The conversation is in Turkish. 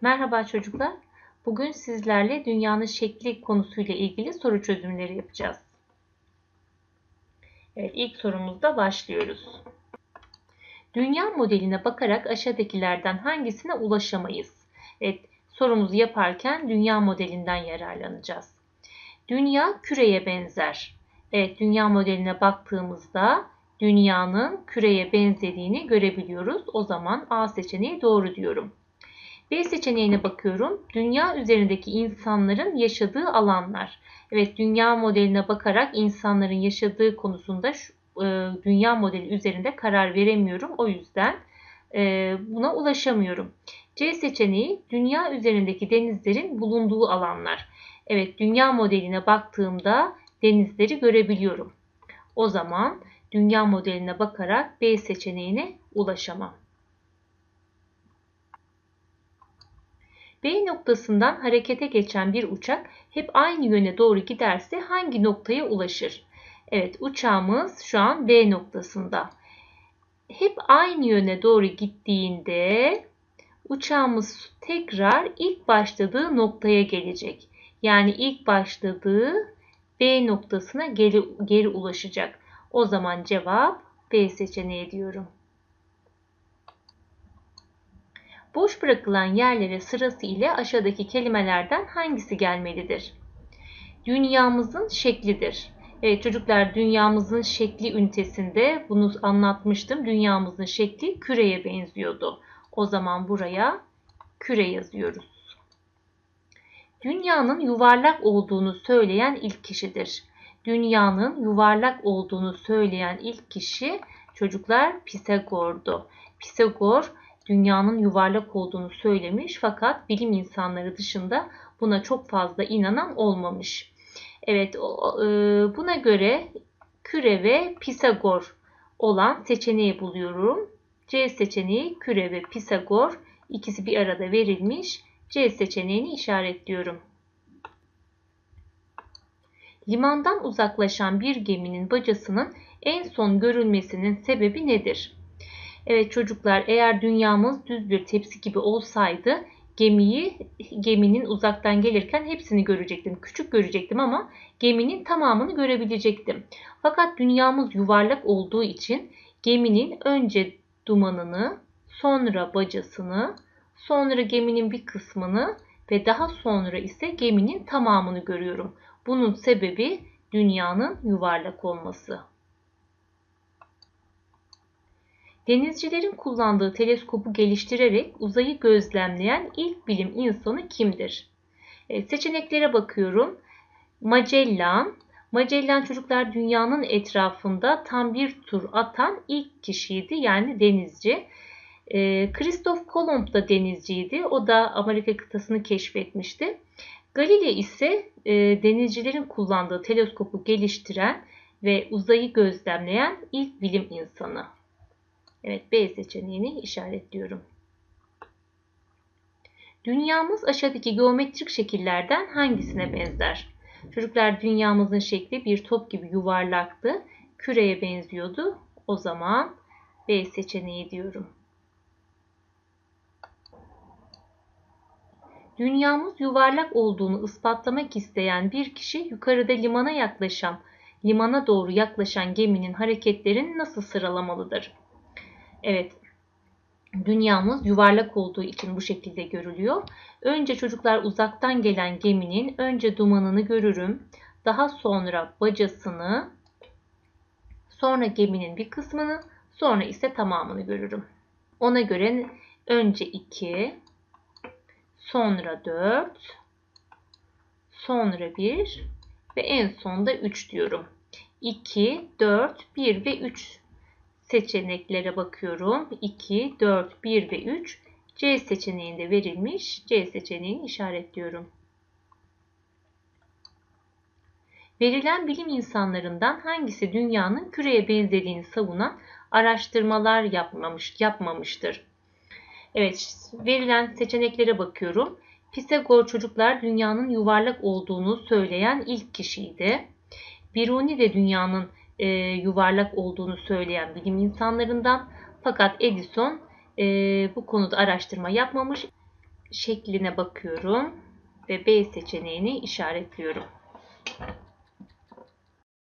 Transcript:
Merhaba çocuklar. Bugün sizlerle dünyanın şekli konusuyla ilgili soru çözümleri yapacağız. Evet, ilk sorumuzda başlıyoruz. Dünya modeline bakarak aşağıdakilerden hangisine ulaşamayız? Evet, sorumuzu yaparken dünya modelinden yararlanacağız. Dünya küreye benzer. Evet, dünya modeline baktığımızda dünyanın küreye benzediğini görebiliyoruz. O zaman A seçeneği doğru diyorum. B seçeneğine bakıyorum. Dünya üzerindeki insanların yaşadığı alanlar. Evet, dünya modeline bakarak insanların yaşadığı konusunda şu, e, dünya modeli üzerinde karar veremiyorum. O yüzden e, buna ulaşamıyorum. C seçeneği dünya üzerindeki denizlerin bulunduğu alanlar. Evet, dünya modeline baktığımda denizleri görebiliyorum. O zaman dünya modeline bakarak B seçeneğine ulaşamam. B noktasından harekete geçen bir uçak hep aynı yöne doğru giderse hangi noktaya ulaşır? Evet uçağımız şu an B noktasında. Hep aynı yöne doğru gittiğinde uçağımız tekrar ilk başladığı noktaya gelecek. Yani ilk başladığı B noktasına geri, geri ulaşacak. O zaman cevap B seçeneği diyorum. Boş bırakılan yerlere sırası ile aşağıdaki kelimelerden hangisi gelmelidir? Dünyamızın şeklidir. Evet çocuklar dünyamızın şekli ünitesinde bunu anlatmıştım. Dünyamızın şekli küreye benziyordu. O zaman buraya küre yazıyoruz. Dünyanın yuvarlak olduğunu söyleyen ilk kişidir. Dünyanın yuvarlak olduğunu söyleyen ilk kişi çocuklar Pisagor'du. Pisagor dünyanın yuvarlak olduğunu söylemiş fakat bilim insanları dışında buna çok fazla inanan olmamış. Evet e, buna göre küre ve Pisagor olan seçeneği buluyorum. C seçeneği küre ve Pisagor ikisi bir arada verilmiş. C seçeneğini işaretliyorum. Limandan uzaklaşan bir geminin bacasının en son görülmesinin sebebi nedir? Evet çocuklar eğer dünyamız düz bir tepsi gibi olsaydı gemiyi geminin uzaktan gelirken hepsini görecektim. Küçük görecektim ama geminin tamamını görebilecektim. Fakat dünyamız yuvarlak olduğu için geminin önce dumanını, sonra bacasını, sonra geminin bir kısmını ve daha sonra ise geminin tamamını görüyorum. Bunun sebebi dünyanın yuvarlak olması. Denizcilerin kullandığı teleskopu geliştirerek uzayı gözlemleyen ilk bilim insanı kimdir? Evet, seçeneklere bakıyorum. Magellan. Magellan çocuklar dünyanın etrafında tam bir tur atan ilk kişiydi. Yani denizci. E, Christoph Kolomb da denizciydi. O da Amerika kıtasını keşfetmişti. Galilei ise e, denizcilerin kullandığı teleskopu geliştiren ve uzayı gözlemleyen ilk bilim insanı. Evet B seçeneğini işaretliyorum. Dünyamız aşağıdaki geometrik şekillerden hangisine benzer? Çocuklar dünyamızın şekli bir top gibi yuvarlaktı. Küreye benziyordu. O zaman B seçeneği diyorum. Dünyamız yuvarlak olduğunu ispatlamak isteyen bir kişi yukarıda limana yaklaşan, limana doğru yaklaşan geminin hareketlerini nasıl sıralamalıdır? Evet, dünyamız yuvarlak olduğu için bu şekilde görülüyor. Önce çocuklar uzaktan gelen geminin önce dumanını görürüm. Daha sonra bacasını, sonra geminin bir kısmını, sonra ise tamamını görürüm. Ona göre önce 2, sonra 4, sonra 1 ve en sonda 3 diyorum. 2, 4, 1 ve 3 seçeneklere bakıyorum. 2, 4, 1 ve 3. C seçeneğinde verilmiş. C seçeneğini işaretliyorum. Verilen bilim insanlarından hangisi dünyanın küreye benzediğini savunan araştırmalar yapmamış, yapmamıştır? Evet, verilen seçeneklere bakıyorum. Pisagor çocuklar dünyanın yuvarlak olduğunu söyleyen ilk kişiydi. Biruni de dünyanın e, yuvarlak olduğunu söyleyen bilim insanlarından. Fakat Edison e, bu konuda araştırma yapmamış. şekline bakıyorum ve B seçeneğini işaretliyorum.